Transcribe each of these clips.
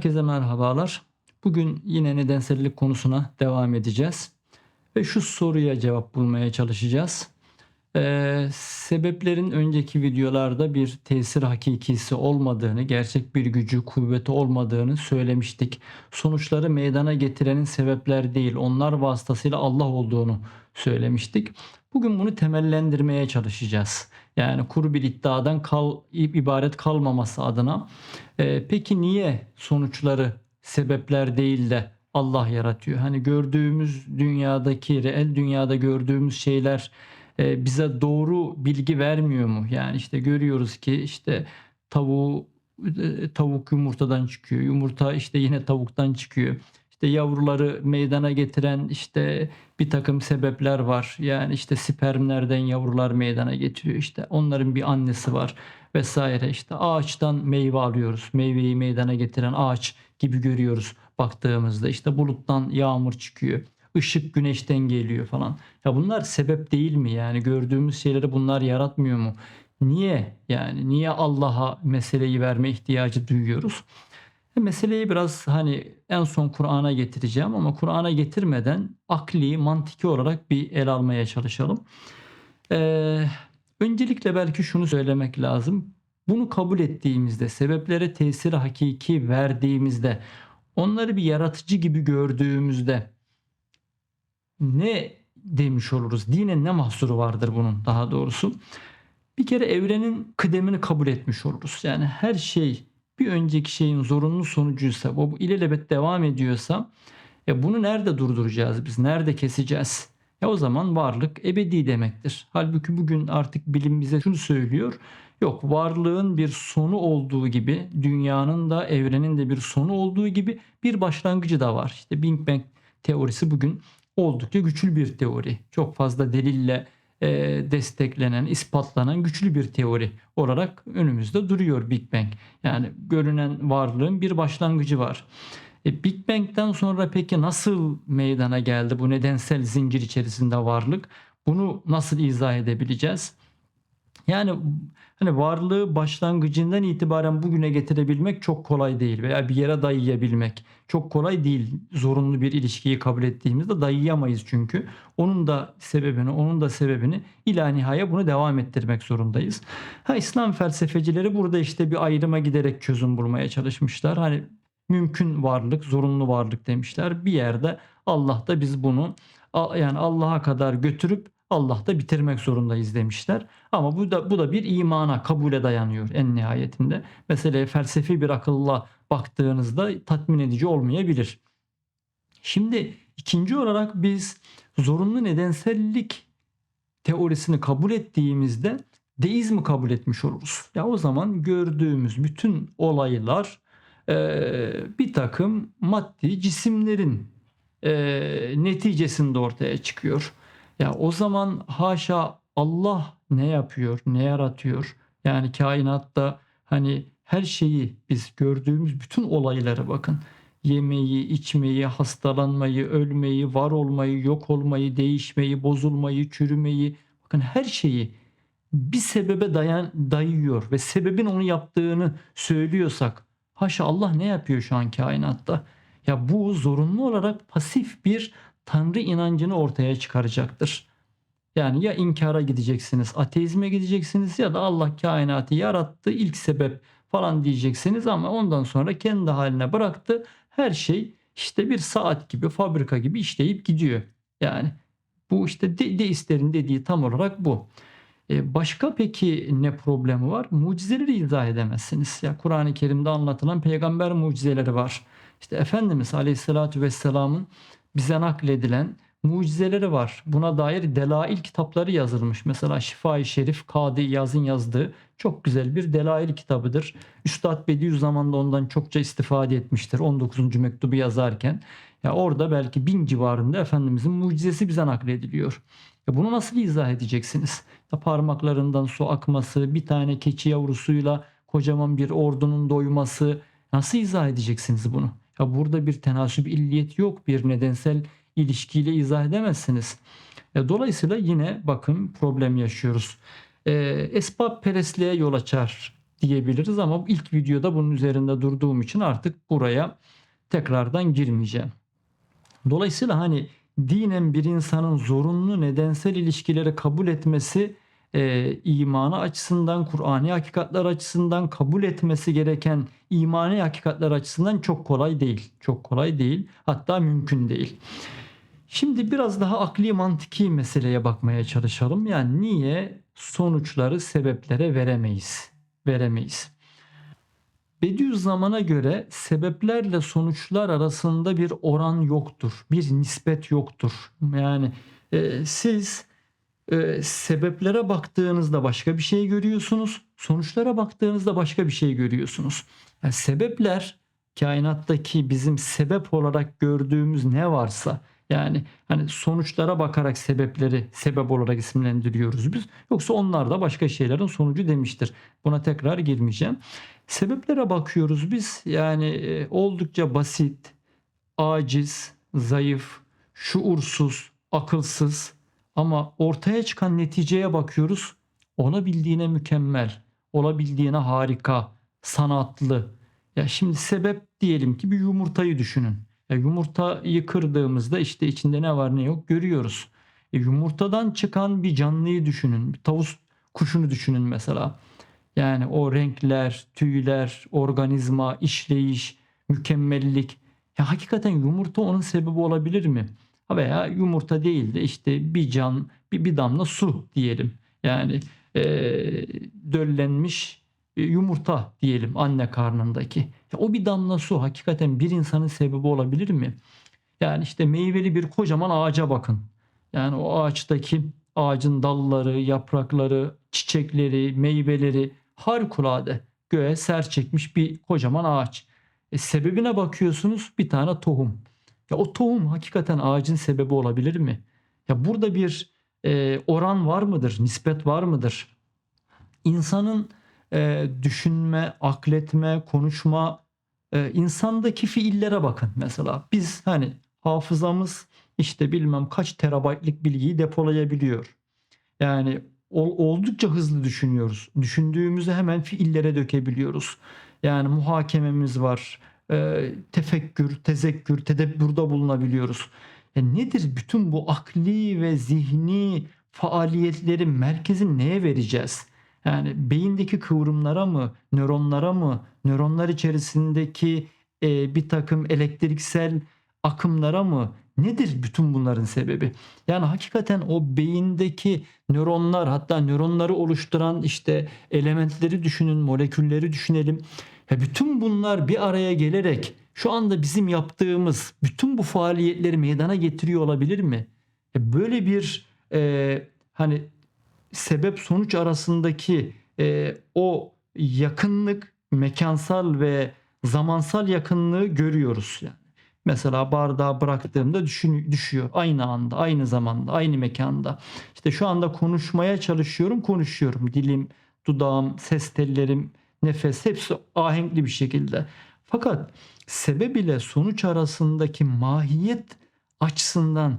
Herkese merhabalar. Bugün yine nedensellik konusuna devam edeceğiz. Ve şu soruya cevap bulmaya çalışacağız. Ee, sebeplerin önceki videolarda bir tesir hakikisi olmadığını, gerçek bir gücü, kuvveti olmadığını söylemiştik. Sonuçları meydana getirenin sebepler değil, onlar vasıtasıyla Allah olduğunu söylemiştik. Bugün bunu temellendirmeye çalışacağız. Yani kuru bir iddiadan kal, ibaret kalmaması adına. Ee, peki niye sonuçları sebepler değil de Allah yaratıyor? Hani gördüğümüz dünyadaki, reel dünyada gördüğümüz şeyler e, bize doğru bilgi vermiyor mu? Yani işte görüyoruz ki işte tavuğu e, tavuk yumurtadan çıkıyor. Yumurta işte yine tavuktan çıkıyor. İşte yavruları meydana getiren işte bir takım sebepler var. Yani işte spermlerden yavrular meydana getiriyor. İşte onların bir annesi var vesaire. İşte ağaçtan meyve alıyoruz. Meyveyi meydana getiren ağaç gibi görüyoruz baktığımızda. İşte buluttan yağmur çıkıyor. Işık güneşten geliyor falan. Ya bunlar sebep değil mi? Yani gördüğümüz şeyleri bunlar yaratmıyor mu? Niye yani niye Allah'a meseleyi verme ihtiyacı duyuyoruz? Meseleyi biraz hani en son Kur'an'a getireceğim ama Kur'an'a getirmeden akli, mantiki olarak bir el almaya çalışalım. Ee, öncelikle belki şunu söylemek lazım. Bunu kabul ettiğimizde, sebeplere tesiri hakiki verdiğimizde, onları bir yaratıcı gibi gördüğümüzde ne demiş oluruz? Dine ne mahsuru vardır bunun daha doğrusu? Bir kere evrenin kıdemini kabul etmiş oluruz. Yani her şey bir önceki şeyin zorunlu sonucuysa, bu ilelebet devam ediyorsa ya bunu nerede durduracağız biz? Nerede keseceğiz? Ya o zaman varlık ebedi demektir. Halbuki bugün artık bilim bize şunu söylüyor. Yok varlığın bir sonu olduğu gibi dünyanın da evrenin de bir sonu olduğu gibi bir başlangıcı da var. İşte Big Bang teorisi bugün oldukça güçlü bir teori. Çok fazla delille e, desteklenen, ispatlanan güçlü bir teori olarak önümüzde duruyor Big Bang. Yani görünen varlığın bir başlangıcı var. E, Big Bang'den sonra peki nasıl meydana geldi bu nedensel zincir içerisinde varlık? Bunu nasıl izah edebileceğiz? Yani hani varlığı başlangıcından itibaren bugüne getirebilmek çok kolay değil veya bir yere dayayabilmek çok kolay değil. Zorunlu bir ilişkiyi kabul ettiğimizde dayayamayız çünkü. Onun da sebebini, onun da sebebini ila nihaya bunu devam ettirmek zorundayız. Ha İslam felsefecileri burada işte bir ayrıma giderek çözüm bulmaya çalışmışlar. Hani mümkün varlık, zorunlu varlık demişler. Bir yerde Allah da biz bunu yani Allah'a kadar götürüp Allah'ta bitirmek zorundayız demişler. Ama bu da bu da bir imana, kabule dayanıyor en nihayetinde. Meseleye felsefi bir akılla baktığınızda tatmin edici olmayabilir. Şimdi ikinci olarak biz zorunlu nedensellik teorisini kabul ettiğimizde deizmi kabul etmiş oluruz. Ya o zaman gördüğümüz bütün olaylar bir takım maddi cisimlerin neticesinde ortaya çıkıyor. Ya o zaman haşa Allah ne yapıyor, ne yaratıyor? Yani kainatta hani her şeyi biz gördüğümüz bütün olaylara bakın. Yemeği, içmeyi, hastalanmayı, ölmeyi, var olmayı, yok olmayı, değişmeyi, bozulmayı, çürümeyi bakın her şeyi bir sebebe dayan dayıyor ve sebebin onu yaptığını söylüyorsak haşa Allah ne yapıyor şu an kainatta? Ya bu zorunlu olarak pasif bir Tanrı inancını ortaya çıkaracaktır. Yani ya inkara gideceksiniz, ateizme gideceksiniz ya da Allah kainatı yarattı ilk sebep falan diyeceksiniz ama ondan sonra kendi haline bıraktı. Her şey işte bir saat gibi, fabrika gibi işleyip gidiyor. Yani bu işte de deistlerin dediği tam olarak bu. Ee, başka peki ne problemi var? Mucizeleri izah edemezsiniz. Ya Kur'an-ı Kerim'de anlatılan peygamber mucizeleri var. İşte Efendimiz Aleyhisselatü Vesselam'ın bize nakledilen mucizeleri var. Buna dair delail kitapları yazılmış. Mesela Şifa-i Şerif Kadı Yaz'ın yazdığı çok güzel bir delail kitabıdır. Üstad Bediüzzaman da ondan çokça istifade etmiştir 19. mektubu yazarken. Ya orada belki bin civarında Efendimizin mucizesi bize naklediliyor. Ya bunu nasıl izah edeceksiniz? Ya parmaklarından su akması, bir tane keçi yavrusuyla kocaman bir ordunun doyması nasıl izah edeceksiniz bunu? Ya burada bir tenasüp illiyet yok, bir nedensel ilişkiyle izah edemezsiniz. E, dolayısıyla yine bakın problem yaşıyoruz. E, esbab perestliğe yol açar diyebiliriz ama ilk videoda bunun üzerinde durduğum için artık buraya tekrardan girmeyeceğim. Dolayısıyla hani dinen bir insanın zorunlu nedensel ilişkileri kabul etmesi e, imanı açısından, Kur'ani hakikatler açısından kabul etmesi gereken imani hakikatler açısından çok kolay değil. Çok kolay değil. Hatta mümkün değil. Şimdi biraz daha akli mantıki meseleye bakmaya çalışalım. Yani niye sonuçları sebeplere veremeyiz? Veremeyiz. Bediüzzaman'a göre sebeplerle sonuçlar arasında bir oran yoktur. Bir nispet yoktur. Yani e, siz e, sebeplere baktığınızda başka bir şey görüyorsunuz. Sonuçlara baktığınızda başka bir şey görüyorsunuz. Yani sebepler kainattaki bizim sebep olarak gördüğümüz ne varsa yani hani sonuçlara bakarak sebepleri sebep olarak isimlendiriyoruz biz. Yoksa onlar da başka şeylerin sonucu demiştir. Buna tekrar girmeyeceğim. Sebeplere bakıyoruz biz. Yani e, oldukça basit, aciz, zayıf, şuursuz, akılsız ama ortaya çıkan neticeye bakıyoruz. Olabildiğine mükemmel, olabildiğine harika, sanatlı. Ya şimdi sebep diyelim ki bir yumurtayı düşünün. Ya yumurtayı kırdığımızda işte içinde ne var ne yok görüyoruz. E yumurtadan çıkan bir canlıyı düşünün. Bir tavus kuşunu düşünün mesela. Yani o renkler, tüyler, organizma, işleyiş, mükemmellik. Ya hakikaten yumurta onun sebebi olabilir mi? Veya yumurta değil de işte bir can, bir, bir damla su diyelim. Yani e, döllenmiş e, yumurta diyelim anne karnındaki. Ya o bir damla su hakikaten bir insanın sebebi olabilir mi? Yani işte meyveli bir kocaman ağaca bakın. Yani o ağaçtaki ağacın dalları, yaprakları, çiçekleri, meyveleri harikulade göğe ser çekmiş bir kocaman ağaç. E, sebebine bakıyorsunuz bir tane tohum. Ya o tohum hakikaten ağacın sebebi olabilir mi? Ya burada bir e, oran var mıdır? Nispet var mıdır? İnsanın e, düşünme, akletme, konuşma, e, insandaki fiillere bakın mesela. Biz hani hafızamız işte bilmem kaç terabaytlık bilgiyi depolayabiliyor. Yani ol, oldukça hızlı düşünüyoruz. Düşündüğümüzü hemen fiillere dökebiliyoruz. Yani muhakememiz var. E, tefekkür, tezekkür, tedebbürde bulunabiliyoruz. E nedir bütün bu akli ve zihni faaliyetleri merkezin neye vereceğiz? Yani beyindeki kıvrımlara mı, nöronlara mı, nöronlar içerisindeki e, bir takım elektriksel akımlara mı? Nedir bütün bunların sebebi? Yani hakikaten o beyindeki nöronlar hatta nöronları oluşturan işte elementleri düşünün, molekülleri düşünelim. Ya bütün bunlar bir araya gelerek şu anda bizim yaptığımız bütün bu faaliyetleri meydana getiriyor olabilir mi? Ya böyle bir e, hani sebep sonuç arasındaki e, o yakınlık mekansal ve zamansal yakınlığı görüyoruz yani. Mesela bardağı bıraktığımda düşün, düşüyor. Aynı anda, aynı zamanda, aynı mekanda. İşte şu anda konuşmaya çalışıyorum, konuşuyorum. Dilim, dudağım, ses tellerim, nefes hepsi ahenkli bir şekilde. Fakat sebep ile sonuç arasındaki mahiyet açısından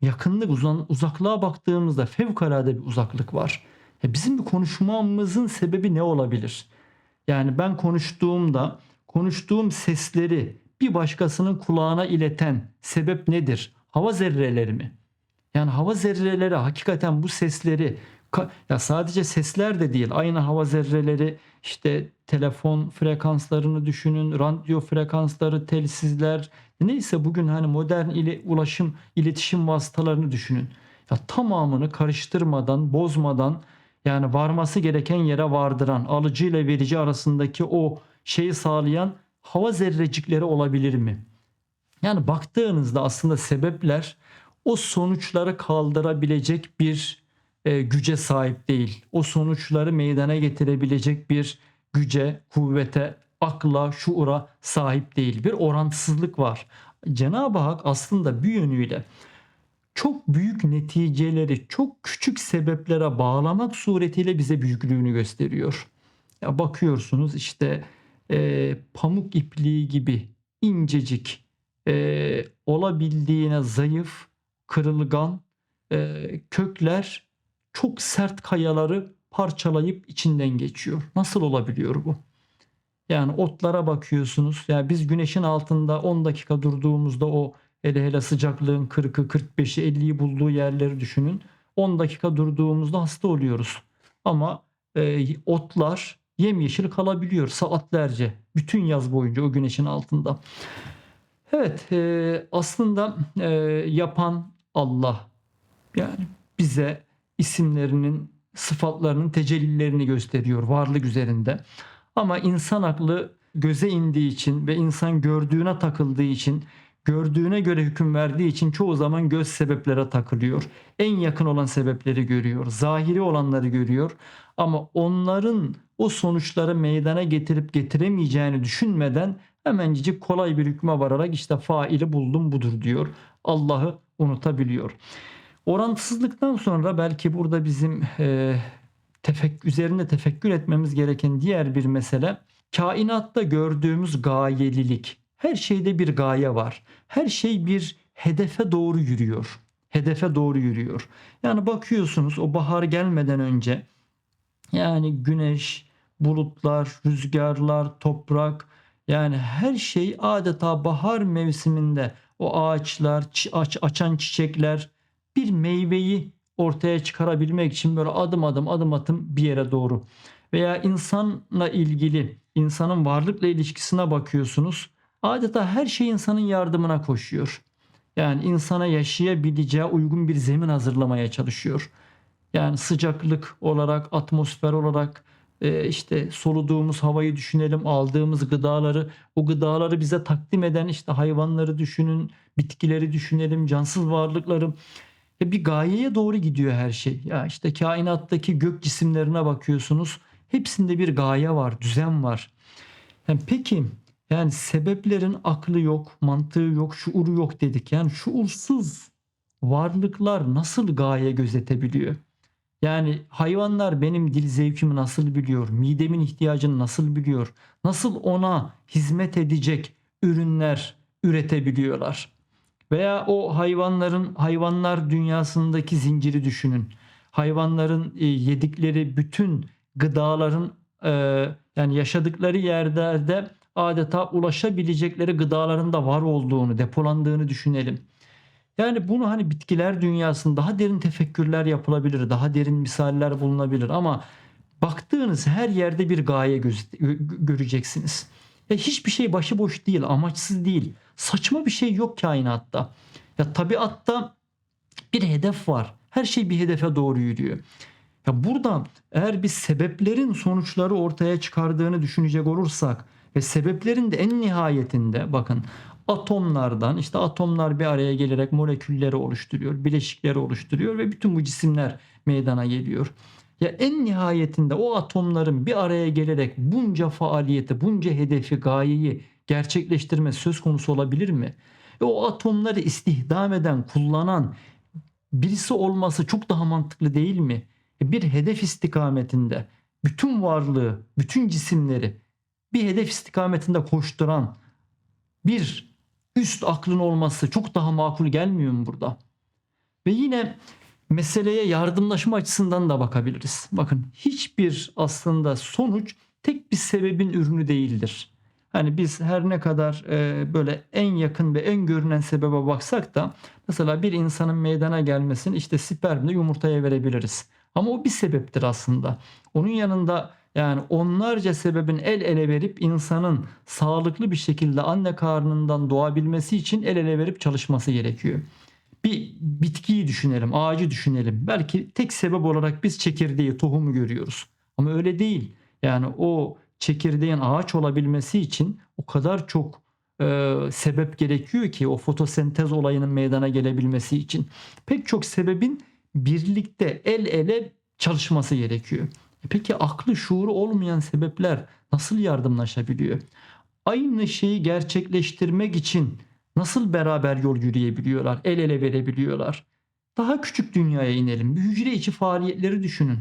yakınlık, uzan, uzaklığa baktığımızda fevkalade bir uzaklık var. Ya bizim bir konuşmamızın sebebi ne olabilir? Yani ben konuştuğumda konuştuğum sesleri bir başkasının kulağına ileten sebep nedir? Hava zerreleri mi? Yani hava zerreleri hakikaten bu sesleri ya sadece sesler de değil aynı hava zerreleri işte telefon frekanslarını düşünün radyo frekansları telsizler neyse bugün hani modern ile ulaşım iletişim vasıtalarını düşünün. Ya tamamını karıştırmadan bozmadan yani varması gereken yere vardıran alıcı ile verici arasındaki o şeyi sağlayan hava zerrecikleri olabilir mi? Yani baktığınızda aslında sebepler o sonuçları kaldırabilecek bir e, güce sahip değil. O sonuçları meydana getirebilecek bir güce, kuvvete, akla, şuura sahip değil. Bir orantısızlık var. Cenab-ı Hak aslında bir yönüyle çok büyük neticeleri çok küçük sebeplere bağlamak suretiyle bize büyüklüğünü gösteriyor. Ya bakıyorsunuz işte e, pamuk ipliği gibi incecik e, olabildiğine zayıf, kırılgan e, kökler çok sert kayaları parçalayıp içinden geçiyor. Nasıl olabiliyor bu? Yani otlara bakıyorsunuz. Ya biz güneşin altında 10 dakika durduğumuzda o hele hele sıcaklığın 40'ı, 45'i, 50'yi bulduğu yerleri düşünün. 10 dakika durduğumuzda hasta oluyoruz. Ama e, otlar yemyeşil kalabiliyor saatlerce. Bütün yaz boyunca o güneşin altında. Evet e, aslında e, yapan Allah. Yani bize isimlerinin, sıfatlarının tecellilerini gösteriyor varlık üzerinde. Ama insan aklı göze indiği için ve insan gördüğüne takıldığı için, gördüğüne göre hüküm verdiği için çoğu zaman göz sebeplere takılıyor. En yakın olan sebepleri görüyor, zahiri olanları görüyor. Ama onların o sonuçları meydana getirip getiremeyeceğini düşünmeden hemencik kolay bir hükme vararak işte faili buldum budur diyor. Allah'ı unutabiliyor. Orantısızlıktan sonra belki burada bizim e, tefek üzerinde tefekkür etmemiz gereken diğer bir mesele kainatta gördüğümüz gayelilik. Her şeyde bir gaye var. Her şey bir hedefe doğru yürüyor. Hedefe doğru yürüyor. Yani bakıyorsunuz o bahar gelmeden önce yani güneş, bulutlar, rüzgarlar, toprak yani her şey adeta bahar mevsiminde o ağaçlar, aç, açan çiçekler bir meyveyi ortaya çıkarabilmek için böyle adım adım adım adım bir yere doğru. Veya insanla ilgili, insanın varlıkla ilişkisine bakıyorsunuz. Adeta her şey insanın yardımına koşuyor. Yani insana yaşayabileceği uygun bir zemin hazırlamaya çalışıyor. Yani sıcaklık olarak, atmosfer olarak, e, işte soluduğumuz havayı düşünelim, aldığımız gıdaları, o gıdaları bize takdim eden işte hayvanları düşünün, bitkileri düşünelim, cansız varlıkları. Ya bir gayeye doğru gidiyor her şey. Ya işte kainattaki gök cisimlerine bakıyorsunuz. Hepsinde bir gaye var, düzen var. Yani peki yani sebeplerin aklı yok, mantığı yok, şuuru yok dedik. Yani şuursuz varlıklar nasıl gaye gözetebiliyor? Yani hayvanlar benim dil zevkimi nasıl biliyor? Midemin ihtiyacını nasıl biliyor? Nasıl ona hizmet edecek ürünler üretebiliyorlar? Veya o hayvanların hayvanlar dünyasındaki zinciri düşünün. Hayvanların e, yedikleri bütün gıdaların e, yani yaşadıkları yerlerde adeta ulaşabilecekleri gıdaların da var olduğunu, depolandığını düşünelim. Yani bunu hani bitkiler dünyasında daha derin tefekkürler yapılabilir, daha derin misaller bulunabilir ama baktığınız her yerde bir gaye göreceksiniz. Ya hiçbir şey başıboş değil, amaçsız değil. Saçma bir şey yok kainatta. Ya tabiatta bir hedef var. Her şey bir hedefe doğru yürüyor. Ya burada eğer bir sebeplerin sonuçları ortaya çıkardığını düşünecek olursak ve sebeplerin de en nihayetinde bakın atomlardan işte atomlar bir araya gelerek molekülleri oluşturuyor, bileşikleri oluşturuyor ve bütün bu cisimler meydana geliyor. Ya en nihayetinde o atomların bir araya gelerek bunca faaliyeti, bunca hedefi, gayeyi gerçekleştirme söz konusu olabilir mi? E o atomları istihdam eden, kullanan birisi olması çok daha mantıklı değil mi? E bir hedef istikametinde bütün varlığı, bütün cisimleri bir hedef istikametinde koşturan bir üst aklın olması çok daha makul gelmiyor mu burada? Ve yine meseleye yardımlaşma açısından da bakabiliriz. Bakın hiçbir aslında sonuç tek bir sebebin ürünü değildir. Hani biz her ne kadar e, böyle en yakın ve en görünen sebebe baksak da mesela bir insanın meydana gelmesini işte spermle yumurtaya verebiliriz. Ama o bir sebeptir aslında. Onun yanında yani onlarca sebebin el ele verip insanın sağlıklı bir şekilde anne karnından doğabilmesi için el ele verip çalışması gerekiyor. Bir bitkiyi düşünelim, ağacı düşünelim. Belki tek sebep olarak biz çekirdeği, tohumu görüyoruz. Ama öyle değil. Yani o çekirdeğin ağaç olabilmesi için o kadar çok e, sebep gerekiyor ki o fotosentez olayının meydana gelebilmesi için. Pek çok sebebin birlikte el ele çalışması gerekiyor. E peki aklı şuuru olmayan sebepler nasıl yardımlaşabiliyor? Aynı şeyi gerçekleştirmek için nasıl beraber yol yürüyebiliyorlar, el ele verebiliyorlar? Daha küçük dünyaya inelim. Bir hücre içi faaliyetleri düşünün.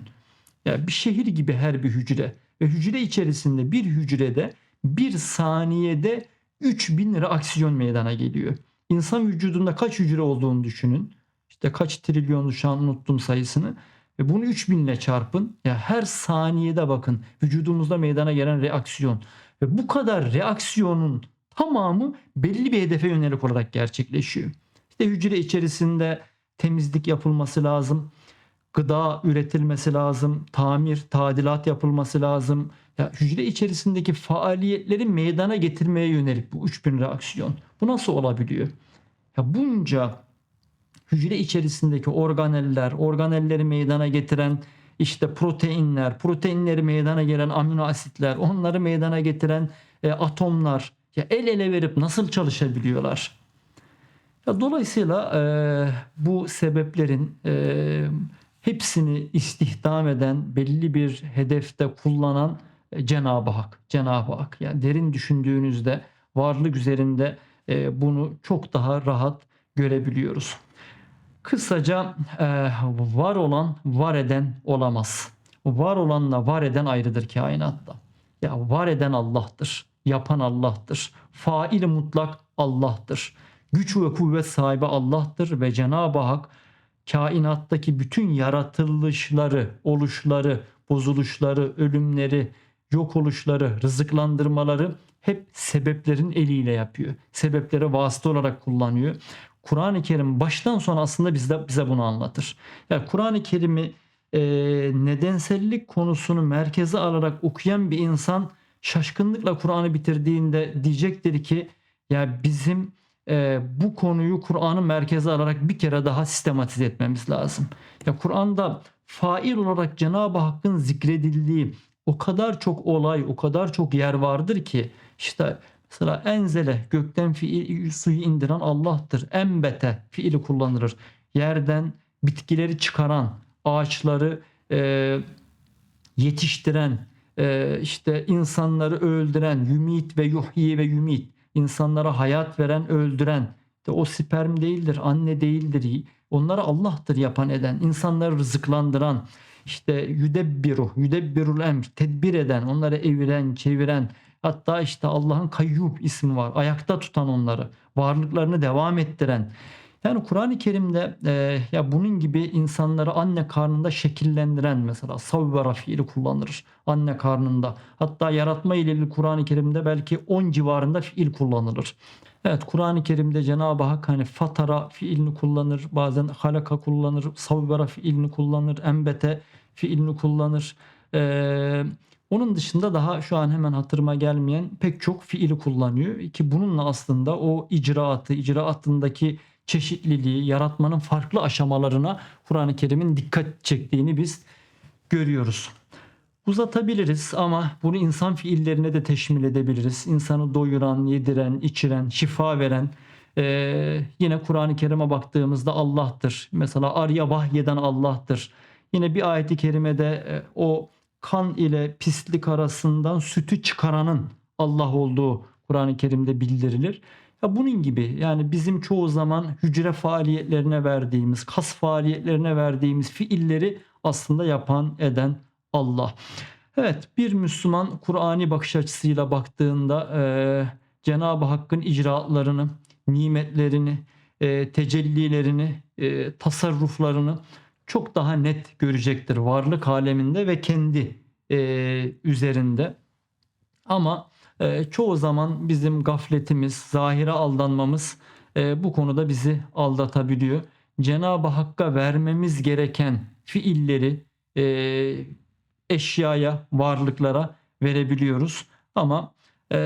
Ya bir şehir gibi her bir hücre ve hücre içerisinde bir hücrede bir saniyede 3000 reaksiyon meydana geliyor. İnsan vücudunda kaç hücre olduğunu düşünün. İşte kaç trilyonlu şu an unuttum sayısını. Ve bunu 3000 ile çarpın. Ya her saniyede bakın vücudumuzda meydana gelen reaksiyon. Ve bu kadar reaksiyonun tamamı belli bir hedefe yönelik olarak gerçekleşiyor. İşte hücre içerisinde temizlik yapılması lazım. Gıda üretilmesi lazım. Tamir, tadilat yapılması lazım. Ya hücre içerisindeki faaliyetleri meydana getirmeye yönelik bu 3000 reaksiyon. Bu nasıl olabiliyor? Ya bunca hücre içerisindeki organeller, organelleri meydana getiren işte proteinler, proteinleri meydana gelen amino asitler, onları meydana getiren e, atomlar ya el ele verip nasıl çalışabiliyorlar? Ya dolayısıyla e, bu sebeplerin e, hepsini istihdam eden, belli bir hedefte kullanan e, Cenab-ı Hak. Cenab-ı Hak. Yani derin düşündüğünüzde varlık üzerinde e, bunu çok daha rahat görebiliyoruz. Kısaca e, var olan var eden olamaz. Var olanla var eden ayrıdır kainatta. Ya var eden Allah'tır. Yapan Allah'tır. Fail mutlak Allah'tır. Güç ve kuvvet sahibi Allah'tır ve Cenab-ı Hak kainattaki bütün yaratılışları, oluşları, bozuluşları, ölümleri, yok oluşları, rızıklandırmaları hep sebeplerin eliyle yapıyor. Sebepleri vasıta olarak kullanıyor. Kur'an-ı Kerim baştan sona aslında bize, bize bunu anlatır. Yani Kur'an-ı Kerim'i e, nedensellik konusunu merkeze alarak okuyan bir insan şaşkınlıkla Kur'an'ı bitirdiğinde diyecektir ki ya bizim e, bu konuyu Kur'an'ı merkeze alarak bir kere daha sistematize etmemiz lazım. Ya Kur'an'da fail olarak Cenab-ı Hakk'ın zikredildiği o kadar çok olay, o kadar çok yer vardır ki işte mesela enzele gökten fiil, suyu indiren Allah'tır. Embete fiili kullanılır. Yerden bitkileri çıkaran, ağaçları e, yetiştiren, e, işte insanları öldüren, yumit ve yuhyi ve yumit, insanlara hayat veren, öldüren, de o sperm değildir, anne değildir. Onları Allah'tır yapan eden, insanları rızıklandıran, işte yüdebbiru, yüdebbirul emr, tedbir eden, onları eviren, çeviren, hatta işte Allah'ın kayyub ismi var, ayakta tutan onları, varlıklarını devam ettiren. Yani Kur'an-ı Kerim'de e, ya bunun gibi insanları anne karnında şekillendiren mesela savvera fiili kullanılır anne karnında. Hatta yaratma ile ilgili Kur'an-ı Kerim'de belki 10 civarında fiil kullanılır. Evet Kur'an-ı Kerim'de Cenab-ı Hak hani fatara fiilini kullanır, bazen halaka kullanır, savvera fiilini kullanır, embete fiilini kullanır. Ee, onun dışında daha şu an hemen hatırıma gelmeyen pek çok fiili kullanıyor ki bununla aslında o icraatı, icraatındaki çeşitliliği, yaratmanın farklı aşamalarına Kur'an-ı Kerim'in dikkat çektiğini biz görüyoruz. Uzatabiliriz ama bunu insan fiillerine de teşmil edebiliriz. İnsanı doyuran, yediren, içiren, şifa veren ee, yine Kur'an-ı Kerim'e baktığımızda Allah'tır. Mesela arya vahyeden Allah'tır. Yine bir ayeti kerimede e, o kan ile pislik arasından sütü çıkaranın Allah olduğu Kur'an-ı Kerim'de bildirilir. Ya bunun gibi yani bizim çoğu zaman hücre faaliyetlerine verdiğimiz, kas faaliyetlerine verdiğimiz fiilleri aslında yapan eden Allah. Evet bir Müslüman Kur'ani bakış açısıyla baktığında e, Cenab-ı Hakk'ın icraatlarını, nimetlerini, e, tecellilerini, e, tasarruflarını çok daha net görecektir varlık aleminde ve kendi e, üzerinde. Ama e, çoğu zaman bizim gafletimiz, zahire aldanmamız e, bu konuda bizi aldatabiliyor. Cenab-ı Hakk'a vermemiz gereken fiilleri e, eşyaya, varlıklara verebiliyoruz. Ama e,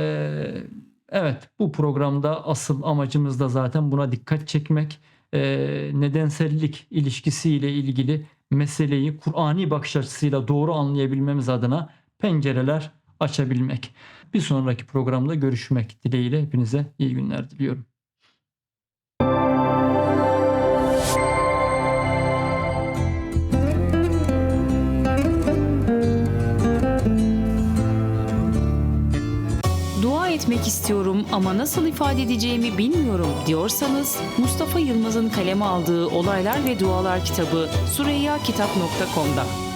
evet bu programda asıl amacımız da zaten buna dikkat çekmek. Nedensellik ilişkisiyle ilgili meseleyi Kur'ani bakış açısıyla doğru anlayabilmemiz adına pencereler açabilmek. Bir sonraki programda görüşmek dileğiyle hepinize iyi günler diliyorum. Etmek istiyorum ama nasıl ifade edeceğimi bilmiyorum diyorsanız Mustafa Yılmaz'ın kaleme aldığı Olaylar ve Dualar kitabı sureyyakitap.com'da.